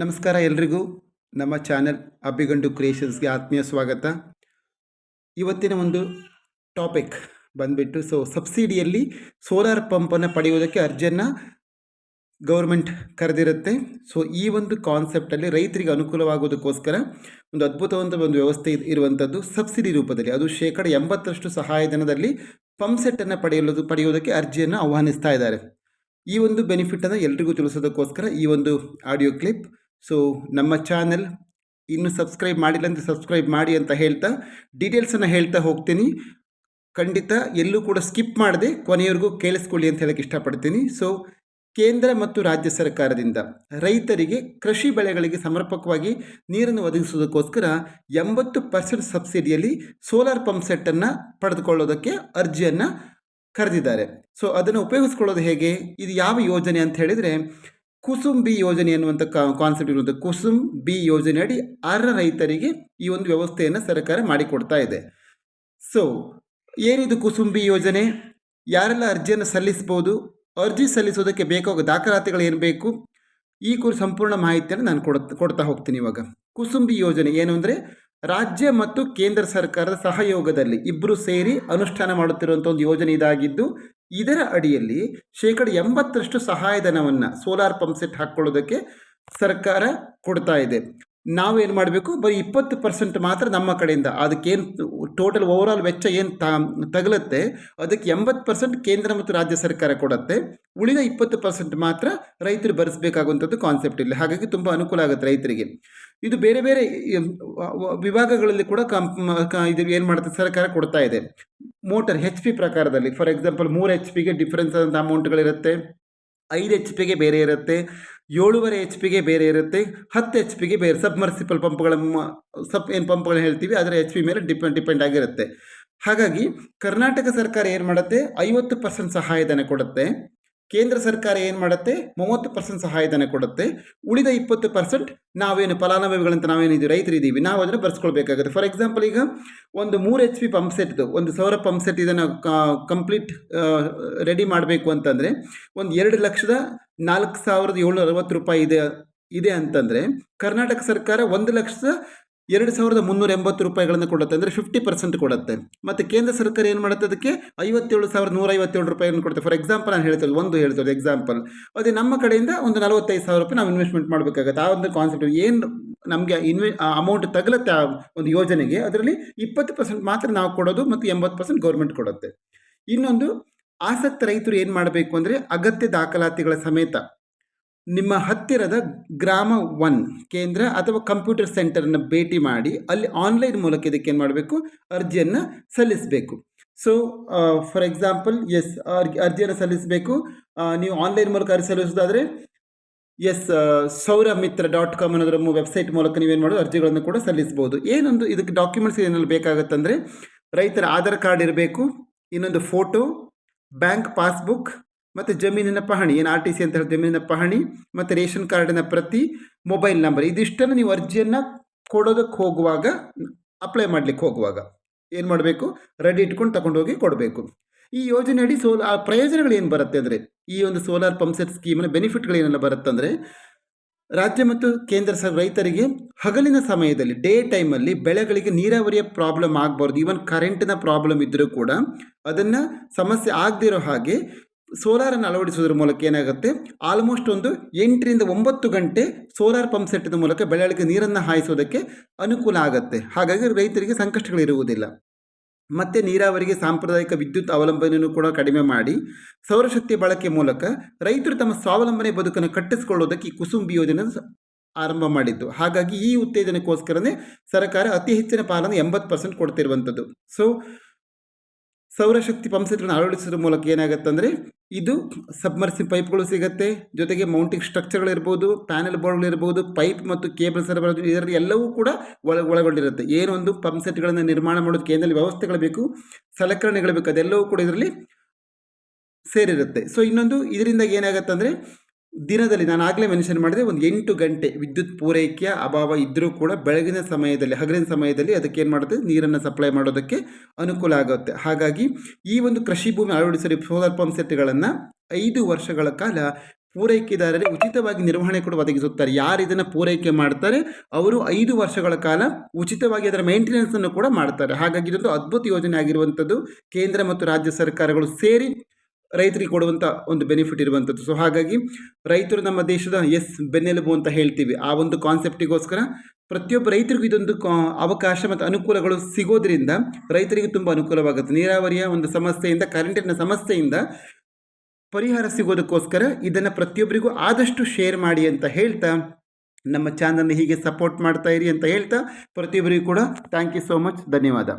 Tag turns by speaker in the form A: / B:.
A: ನಮಸ್ಕಾರ ಎಲ್ರಿಗೂ. ನಮ್ಮ ಚಾನೆಲ್ ಅಬ್ಬಿಗಂಡು ಕ್ರಿಯೇಷನ್ಸ್ಗೆ ಆತ್ಮೀಯ ಸ್ವಾಗತ. ಇವತ್ತಿನ ಒಂದು ಟಾಪಿಕ್ ಬಂದುಬಿಟ್ಟು, ಸೊ ಸಬ್ಸಿಡಿಯಲ್ಲಿ ಸೋಲಾರ್ ಪಂಪನ್ನು ಪಡೆಯುವುದಕ್ಕೆ ಅರ್ಜಿಯನ್ನು ಗೌರ್ಮೆಂಟ್ ಕರೆದಿರುತ್ತೆ. ಸೊ ಈ ಒಂದು ಕಾನ್ಸೆಪ್ಟಲ್ಲಿ ರೈತರಿಗೆ ಅನುಕೂಲವಾಗುವುದಕ್ಕೋಸ್ಕರ ಒಂದು ಅದ್ಭುತವಂತ ಒಂದು ವ್ಯವಸ್ಥೆ ಇರುವಂಥದ್ದು ಸಬ್ಸಿಡಿ ರೂಪದಲ್ಲಿ. ಅದು ಶೇಕಡ ಎಂಬತ್ತರಷ್ಟು ಸಹಾಯಧನದಲ್ಲಿ ಪಂಪ್ ಸೆಟ್ಟನ್ನು ಪಡೆಯಲು ಪಡೆಯುವುದಕ್ಕೆ ಅರ್ಜಿಯನ್ನು ಆಹ್ವಾನಿಸ್ತಾ ಇದ್ದಾರೆ. ಈ ಒಂದು ಬೆನಿಫಿಟನ್ನು ಎಲ್ರಿಗೂ ತಿಳಿಸೋದಕ್ಕೋಸ್ಕರ ಈ ಒಂದು ಆಡಿಯೋ ಕ್ಲಿಪ್ ಸೊ ನಮ್ಮ ಚಾನೆಲ್ ಇನ್ನು ಸಬ್ಸ್ಕ್ರೈಬ್ ಮಾಡಿಲ್ಲ ಅಂದರೆ ಸಬ್ಸ್ಕ್ರೈಬ್ ಮಾಡಿ ಅಂತ ಹೇಳ್ತಾ ಡೀಟೇಲ್ಸನ್ನು ಹೇಳ್ತಾ ಹೋಗ್ತೀನಿ. ಖಂಡಿತ ಎಲ್ಲೂ ಕೂಡ ಸ್ಕಿಪ್ ಮಾಡದೆ ಕೊನೆಯವರೆಗೂ ಕೇಳಿಸ್ಕೊಳ್ಳಿ ಅಂತ ಹೇಳಕ್ಕೆ ಇಷ್ಟಪಡ್ತೀನಿ. ಸೊ ಕೇಂದ್ರ ಮತ್ತು ರಾಜ್ಯ ಸರ್ಕಾರದಿಂದ ರೈತರಿಗೆ ಕೃಷಿ ಬೆಳೆಗಳಿಗೆ ಸಮರ್ಪಕವಾಗಿ ನೀರನ್ನು ಒದಗಿಸುವುದಕ್ಕೋಸ್ಕರ ಎಂಬತ್ತು ಪರ್ಸೆಂಟ್ ಸಬ್ಸಿಡಿಯಲ್ಲಿ ಸೋಲಾರ್ ಪಂಪ್ ಸೆಟ್ಟನ್ನು ಪಡೆದುಕೊಳ್ಳೋದಕ್ಕೆ ಅರ್ಜಿಯನ್ನು ಕರೆದಿದ್ದಾರೆ. ಸೊ ಅದನ್ನು ಉಪಯೋಗಿಸ್ಕೊಳ್ಳೋದು ಹೇಗೆ? ಇದು ಯಾವ ಯೋಜನೆ ಅಂತ ಹೇಳಿದರೆ ಕುಸುಮ್ ಬಿ ಯೋಜನೆ ಅನ್ನುವಂಥ ಕಾನ್ಸೆಪ್ಟ್ ಇರುವಂಥ ಕುಸುಮ್ ಬಿ ಯೋಜನೆಯಡಿ ಅರ್ಹ ರೈತರಿಗೆ ಈ ಒಂದು ವ್ಯವಸ್ಥೆಯನ್ನು ಸರ್ಕಾರ ಮಾಡಿಕೊಡ್ತಾ ಇದೆ. ಸೊ ಏನಿದು ಕುಸುಮ್ ಬಿ ಯೋಜನೆ? ಯಾರೆಲ್ಲ ಅರ್ಜಿಯನ್ನು ಸಲ್ಲಿಸ್ಬೋದು? ಅರ್ಜಿ ಸಲ್ಲಿಸೋದಕ್ಕೆ ಬೇಕಾಗೋ ದಾಖಲಾತಿಗಳು ಏನು ಬೇಕು? ಈ ಕುರಿತು ಸಂಪೂರ್ಣ ಮಾಹಿತಿಯನ್ನು ನಾನು ಕೊಡ್, ಕೊಡ್ತಾ ಹೋಗ್ತೀನಿ ಇವಾಗ. ಕುಸುಂಬಿ ಯೋಜನೆ ಏನು ಅಂದರೆ ರಾಜ್ಯ ಮತ್ತು ಕೇಂದ್ರ ಸರ್ಕಾರದ ಸಹಯೋಗದಲ್ಲಿ ಇಬ್ಬರು ಸೇರಿ ಅನುಷ್ಠಾನ ಮಾಡುತ್ತಿರುವಂಥ ಒಂದು ಯೋಜನೆ ಇದಾಗಿದ್ದು ಇದರ ಅಡಿಯಲ್ಲಿ ಶೇಕಡ ಎಂಬತ್ತರಷ್ಟು ಸಹಾಯಧನವನ್ನು ಸೋಲಾರ್ ಪಂಪ್ ಸೆಟ್ ಹಾಕ್ಕೊಳ್ಳೋದಕ್ಕೆ ಸರ್ಕಾರ ಕೊಡ್ತಾ ಇದೆ. ನಾವೇನು ಮಾಡಬೇಕು? ಬರೀ ಇಪ್ಪತ್ತು ಪರ್ಸೆಂಟ್ ಮಾತ್ರ ನಮ್ಮ ಕಡೆಯಿಂದ. ಅದಕ್ಕೇನು ಟೋಟಲ್ ಓವರಾಲ್ ವೆಚ್ಚ ಏನು ತಗಲುತ್ತೆ? ಅದಕ್ಕೆ ಎಂಬತ್ತು ಪರ್ಸೆಂಟ್ ಕೇಂದ್ರ ಮತ್ತು ರಾಜ್ಯ ಸರ್ಕಾರ ಕೊಡುತ್ತೆ. ಉಳಿದ ಇಪ್ಪತ್ತು ಪರ್ಸೆಂಟ್ ಮಾತ್ರ ರೈತರು ಭರಿಸಬೇಕಾಗುವಂಥದ್ದು ಕಾನ್ಸೆಪ್ಟ್ ಇಲ್ಲ. ಹಾಗಾಗಿ ತುಂಬ ಅನುಕೂಲ ಆಗುತ್ತೆ ರೈತರಿಗೆ. ಇದು ಬೇರೆ ಬೇರೆ ವಿಭಾಗಗಳಲ್ಲಿ ಕೂಡ ಕಂಪ್ ಇದು ಏನು ಮಾಡುತ್ತೆ? ಸರ್ಕಾರ ಕೊಡ್ತಾ ಇದೆ. ಮೋಟರ್ ಹೆಚ್ ಪಿ ಪ್ರಕಾರದಲ್ಲಿ. ಫಾರ್ ಎಕ್ಸಾಂಪಲ್ ಮೂರು ಹೆಚ್ ಪಿಗೆ ಡಿಫ್ರೆನ್ಸ್ ಆದಂಥ ಅಮೌಂಟ್ಗಳಿರುತ್ತೆ ಐದು ಎಚ್ ಪಿಗೆ ಬೇರೆ ಇರುತ್ತೆ, ಏಳುವರೆ ಎಚ್ ಪಿಗೆ ಬೇರೆ ಇರುತ್ತೆ, ಹತ್ತು ಎಚ್ ಪಿಗೆ ಬೇರೆ ಸಬ್ಮರ್ಸಿಬಲ್ ಪಂಪ್ಗಳ ಸಬ್ ಏನು ಪಂಪ್ಗಳು ಹೇಳ್ತೀವಿ, ಅದರ ಎಚ್ ಪಿ ಮೇಲೆ ಡಿಪೆಂಡ್ ಡಿಪೆಂಡ್ ಆಗಿರುತ್ತೆ. ಹಾಗಾಗಿ ಕರ್ನಾಟಕ ಸರ್ಕಾರ ಏನು ಮಾಡುತ್ತೆ, ಐವತ್ತು ಪರ್ಸೆಂಟ್ ಸಹಾಯಧನ ಕೊಡುತ್ತೆ. ಕೇಂದ್ರ ಸರ್ಕಾರ ಏನು ಮಾಡುತ್ತೆ? ಮೂವತ್ತು ಪರ್ಸೆಂಟ್ ಸಹಾಯಧನ ಕೊಡುತ್ತೆ. ಉಳಿದ ಇಪ್ಪತ್ತು ಪರ್ಸೆಂಟ್ ನಾವೇನು ಫಲಾನುಭವಿಗಳಂತ ನಾವೇನಿದ್ದೀವಿ, ರೈತರಿದ್ದೀವಿ, ನಾವು ಅದನ್ನು ಬರ್ಸ್ಕೊಳ್ಬೇಕಾಗುತ್ತೆ. ಫಾರ್ ಎಕ್ಸಾಂಪಲ್ ಈಗ ಒಂದು ಮೂರು ಎಚ್ ಪಿ ಪಂಪ್ ಸೆಟ್ದು ಒಂದು ಸೌರ ಪಂಪ್ ಸೆಟ್ ಇದನ್ನು ಕಂಪ್ಲೀಟ್ ರೆಡಿ ಮಾಡಬೇಕು ಅಂತಂದರೆ ಒಂದು ಎರಡು ಲಕ್ಷದ ನಾಲ್ಕು ಸಾವಿರದ ಏಳ್ನೂರ ಅರವತ್ತು ರೂಪಾಯಿ ಇದೆ ಇದೆ ಅಂತಂದರೆ ಕರ್ನಾಟಕ ಸರ್ಕಾರ ಒಂದು ಲಕ್ಷದ ಎರಡು ಸಾವಿರದ ಮುನ್ನೂರ ಎಂಬತ್ತು ರೂಪಾಯಿಗಳನ್ನು ಕೊಡುತ್ತೆ ಅಂದರೆ ಫಿಫ್ಟಿ ಪರ್ಸೆಂಟ್ ಕೊಡುತ್ತೆ. ಮತ್ತು ಕೇಂದ್ರ ಸರ್ಕಾರ ಏನು ಮಾಡುತ್ತೆ ಅದಕ್ಕೆ? ಐವತ್ತೇಳು ಸಾವಿರದ ನೂರ ಐವತ್ತೇಳು ರೂಪಾಯಿಯನ್ನು ಕೊಡುತ್ತೆ. ಫಾರ್ ಎಕ್ಸಾಂಪಲ್ ನಾನು ಹೇಳ್ತೇವೆ ಒಂದು ಹೇಳ್ತೇವೆ ಎಕ್ಸಾಂಪಲ್ ಅದೇ ನಮ್ಮ ಕಡೆಯಿಂದ ಒಂದು ನಲವತ್ತೈದು ಸಾವಿರ ರೂಪಾಯಿ ನಾವು ಇನ್ವೆಸ್ಟ್ಮೆಂಟ್ ಮಾಡಬೇಕಾಗುತ್ತೆ. ಆ ಒಂದು ಕಾನ್ಸೆಪ್ಟ್ ಏನು ನಮಗೆ ಇನ್ವೆ ಅಮೌಂಟ್ ತಗಲತ್ತೆ ಆ ಒಂದು ಯೋಜನೆಗೆ, ಅದರಲ್ಲಿ ಇಪ್ಪತ್ತು ಪರ್ಸೆಂಟ್ ಮಾತ್ರ ನಾವು ಕೊಡೋದು ಮತ್ತು ಎಂಬತ್ತು ಪರ್ಸೆಂಟ್ ಗೌರ್ಮೆಂಟ್ ಕೊಡುತ್ತೆ. ಇನ್ನೊಂದು, ಆಸಕ್ತ ರೈತರು ಏನು ಮಾಡಬೇಕು ಅಂದರೆ ಅಗತ್ಯ ದಾಖಲಾತಿಗಳ ಸಮೇತ. ನಿಮ್ಮ ಹತ್ತಿರದ ಗ್ರಾಮ ಒನ್ ಕೇಂದ್ರ ಅಥವಾ ಕಂಪ್ಯೂಟರ್ ಸೆಂಟರನ್ನು ಭೇಟಿ ಮಾಡಿ, ಅಲ್ಲಿ ಆನ್ಲೈನ್ ಮೂಲಕ ಇದಕ್ಕೆ ಏನು ಮಾಡಬೇಕು? ಅರ್ಜಿಯನ್ನು ಸಲ್ಲಿಸಬೇಕು. ಸೊ ಫಾರ್ ಎಕ್ಸಾಂಪಲ್ ಎಸ್ ಅರ್ಜಿಯನ್ನು ಸಲ್ಲಿಸಬೇಕು. ನೀವು ಆನ್ಲೈನ್ ಮೂಲಕ ಅರ್ಜಿ ಸಲ್ಲಿಸೋದಾದರೆ S Saura Mitra dot com ಅನ್ನೋದ್ರ ವೆಬ್ಸೈಟ್ ಮೂಲಕ ನೀವೇನು ಮಾಡೋದು? ಅರ್ಜಿಗಳನ್ನು ಕೂಡ ಸಲ್ಲಿಸ್ಬೋದು. ಏನೊಂದು ಇದಕ್ಕೆ ಡಾಕ್ಯುಮೆಂಟ್ಸ್ ಏನೆಲ್ಲ ಬೇಕಾಗುತ್ತಂದರೆ, ರೈತರ ಆಧಾರ್ ಕಾರ್ಡ್ ಇರಬೇಕು, ಇನ್ನೊಂದು ಫೋಟೋ ಬ್ಯಾಂಕ್ ಪಾಸ್ಬುಕ್ ಮತ್ತು ಜಮೀನಿನ ಪಹಣಿ, ಏನು ಆರ್ ಟಿ ಸಿ ಅಂತ ಹೇಳಿ ಜಮೀನಿನ ಪಹಣಿ, ಮತ್ತು ರೇಷನ್ ಕಾರ್ಡಿನ ಪ್ರತಿ ಮೊಬೈಲ್ ನಂಬರ್ ಇದಿಷ್ಟನ್ನು ನೀವು ಅರ್ಜಿಯನ್ನು ಕೊಡೋದಕ್ಕೆ ಹೋಗುವಾಗ ಅಪ್ಲೈ ಮಾಡಲಿಕ್ಕೆ ಹೋಗುವಾಗ ಏನು ಮಾಡಬೇಕು? ರೆಡಿ ಇಟ್ಕೊಂಡು ತಗೊಂಡೋಗಿ ಕೊಡಬೇಕು. ಈ ಯೋಜನೆಯಡಿ ಸೋಲ್, ಆ ಪ್ರಯೋಜನಗಳು ಏನು ಬರುತ್ತೆ ಅಂದರೆ, ಈ ಒಂದು ಸೋಲಾರ್ ಪಂಪ್ ಸೆಟ್ ಸ್ಕೀಮಿನ ಬೆನಿಫಿಟ್ಗಳು ಏನೆಲ್ಲ ಬರುತ್ತಂದರೆ ರಾಜ್ಯ ಮತ್ತು ಕೇಂದ್ರ ಸರ್ ರೈತರಿಗೆ ಹಗಲಿನ ಸಮಯದಲ್ಲಿ ಡೇ ಟೈಮಲ್ಲಿ ಬೆಳೆಗಳಿಗೆ ನೀರಾವರಿಯ ಪ್ರಾಬ್ಲಮ್ ಆಗಬಾರ್ದು ಈವನ್ ಕರೆಂಟಿನ ಪ್ರಾಬ್ಲಮ್ ಇದ್ದರೂ ಕೂಡ ಅದನ್ನು ಸಮಸ್ಯೆ ಆಗದಿರೋ ಹಾಗೆ ಸೋಲಾರನ್ನು ಅಳವಡಿಸುವುದರ ಮೂಲಕ ಏನಾಗುತ್ತೆ? ಆಲ್ಮೋಸ್ಟ್ ಒಂದು ಎಂಟರಿಂದ ಒಂಬತ್ತು ಗಂಟೆ ಸೋಲಾರ್ ಪಂಪ್ ಸೆಟ್ಟಿನ ಮೂಲಕ ಬೆಳೆಗಳಿಗೆ ನೀರನ್ನು ಹಾಯಿಸೋದಕ್ಕೆ ಅನುಕೂಲ ಆಗುತ್ತೆ. ಹಾಗಾಗಿ ರೈತರಿಗೆ ಸಂಕಷ್ಟಗಳಿರುವುದಿಲ್ಲ ಮತ್ತು ನೀರಾವರಿಗೆ ಸಾಂಪ್ರದಾಯಿಕ ವಿದ್ಯುತ್ ಅವಲಂಬನೆಯನ್ನು ಕೂಡ ಕಡಿಮೆ ಮಾಡಿ ಸೌರಶಕ್ತಿ ಬಳಕೆ ಮೂಲಕ ರೈತರು ತಮ್ಮ ಸ್ವಾವಲಂಬನೆ ಬದುಕನ್ನು ಕಟ್ಟಿಸಿಕೊಳ್ಳೋದಕ್ಕೆ ಈ ಕುಸುಂಬಿ ಯೋಜನೆ ಆರಂಭ ಮಾಡಿದ್ದು. ಹಾಗಾಗಿ ಈ ಉತ್ತೇಜನಕ್ಕೋಸ್ಕರನೇ ಸರ್ಕಾರ ಅತಿ ಹೆಚ್ಚಿನ ಪಾಲನ್ನು ಎಂಬತ್ತು ಪರ್ಸೆಂಟ್ ಕೊಡ್ತಿರುವಂಥದ್ದು. ಸೊ ಸೌರಶಕ್ತಿ ಪಂಪ್ಸೆಟ್ಗಳನ್ನು ಅಳವಡಿಸೋದ್ರ ಮೂಲಕ ಏನಾಗುತ್ತೆ ಅಂದರೆ ಇದು ಸಬ್ಮರ್ಸಿ ಪೈಪ್ಗಳು ಸಿಗುತ್ತೆ. ಜೊತೆಗೆ ಮೌಂಟಿಂಗ್ ಸ್ಟ್ರಕ್ಚರ್ಗಳಿರ್ಬೋದು ಪ್ಯಾನೆಲ್ ಬೋರ್ಡ್ಗಳಿರ್ಬೋದು ಪೈಪ್ ಮತ್ತು ಕೇಬಲ್ ಸರಬರಾಜು ಇದರಲ್ಲಿ ಎಲ್ಲವೂ ಕೂಡ ಒಳ, ಒಳಗೊಂಡಿರುತ್ತೆ. ಏನೊಂದು ಪಂಪ್ ಸೆಟ್ಗಳನ್ನು ನಿರ್ಮಾಣ ಮಾಡೋದಕ್ಕೆ ಕೇಂದ್ರದಲ್ಲಿ ವ್ಯವಸ್ಥೆಗಳು ಬೇಕು, ಸಲಕರಣೆಗಳು ಬೇಕು, ಅದೆಲ್ಲವೂ ಕೂಡ ಇದರಲ್ಲಿ ಸೇರಿರುತ್ತೆ. ಸೊ ಇನ್ನೊಂದು ಇದರಿಂದ ಏನಾಗುತ್ತೆ ಅಂದರೆ ದಿನದಲ್ಲಿ ನಾನು ಆಗಲೇ ಮೆನ್ಷನ್ ಮಾಡಿದೆ, ಒಂದು ಎಂಟು ಗಂಟೆ ವಿದ್ಯುತ್ ಪೂರೈಕೆಯ ಅಭಾವ ಇದ್ದರೂ ಕೂಡ ಬೆಳಗಿನ ಸಮಯದಲ್ಲಿ, ಹಗಲಿನ ಸಮಯದಲ್ಲಿ ಅದಕ್ಕೆ ಏನು ಮಾಡುತ್ತೆ? ನೀರನ್ನು ಸಪ್ಲೈ ಮಾಡೋದಕ್ಕೆ ಅನುಕೂಲ ಆಗುತ್ತೆ. ಹಾಗಾಗಿ ಈ ಒಂದು ಕೃಷಿ ಭೂಮಿ ಅಳವಡಿಸಲು ಸೋಲಾರ್ ಪಂಪ್ ಸೆಟ್ಗಳನ್ನು ಐದು ವರ್ಷಗಳ ಕಾಲ ಪೂರೈಕೆದಾರರಿಗೆ ಉಚಿತವಾಗಿ ನಿರ್ವಹಣೆ ಕೂಡ ಒದಗಿಸುತ್ತಾರೆ. ಯಾರು ಇದನ್ನು ಪೂರೈಕೆ ಮಾಡ್ತಾರೆ? ಅವರು ಐದು ವರ್ಷಗಳ ಕಾಲ ಉಚಿತವಾಗಿ ಅದರ ಮೇಂಟೆನೆನ್ಸನ್ನು ಕೂಡ ಮಾಡ್ತಾರೆ. ಹಾಗಾಗಿ ಇದೊಂದು ಅದ್ಭುತ ಯೋಜನೆ ಆಗಿರುವಂಥದ್ದು. ಕೇಂದ್ರ ಮತ್ತು ರಾಜ್ಯ ಸರ್ಕಾರಗಳು ಸೇರಿ ರೈತರಿಗೆ ಕೊಡುವಂಥ ಒಂದು ಬೆನಿಫಿಟ್ ಇರುವಂಥದ್ದು ಸೊ ಹಾಗಾಗಿ ರೈತರು ನಮ್ಮ ದೇಶದ ಎಸ್ ಬೆನ್ನೆಲುಬು ಅಂತ ಹೇಳ್ತೀವಿ. ಆ ಒಂದು ಕಾನ್ಸೆಪ್ಟಿಗೋಸ್ಕರ ಪ್ರತಿಯೊಬ್ಬ ರೈತರಿಗೂ ಇದೊಂದು ಅವಕಾಶ ಮತ್ತು ಅನುಕೂಲಗಳು ಸಿಗೋದ್ರಿಂದ ರೈತರಿಗೆ ತುಂಬ ಅನುಕೂಲವಾಗುತ್ತೆ. ನೀರಾವರಿಯ ಒಂದು ಸಮಸ್ಯೆಯಿಂದ ಕರೆಂಟಿನ ಸಮಸ್ಯೆಯಿಂದ ಪರಿಹಾರ ಸಿಗೋದಕ್ಕೋಸ್ಕರ ಇದನ್ನು ಪ್ರತಿಯೊಬ್ಬರಿಗೂ ಆದಷ್ಟು ಶೇರ್ ಮಾಡಿ ಅಂತ ಹೇಳ್ತಾ, ನಮ್ಮ ಚಾನಲ್ನ ಹೀಗೆ ಸಪೋರ್ಟ್ ಮಾಡ್ತಾ ಇರಿ ಅಂತ ಹೇಳ್ತಾ, ಪ್ರತಿಯೊಬ್ಬರಿಗೂ ಕೂಡ ಥ್ಯಾಂಕ್ ಯು ಸೋ ಮಚ್ ಧನ್ಯವಾದ.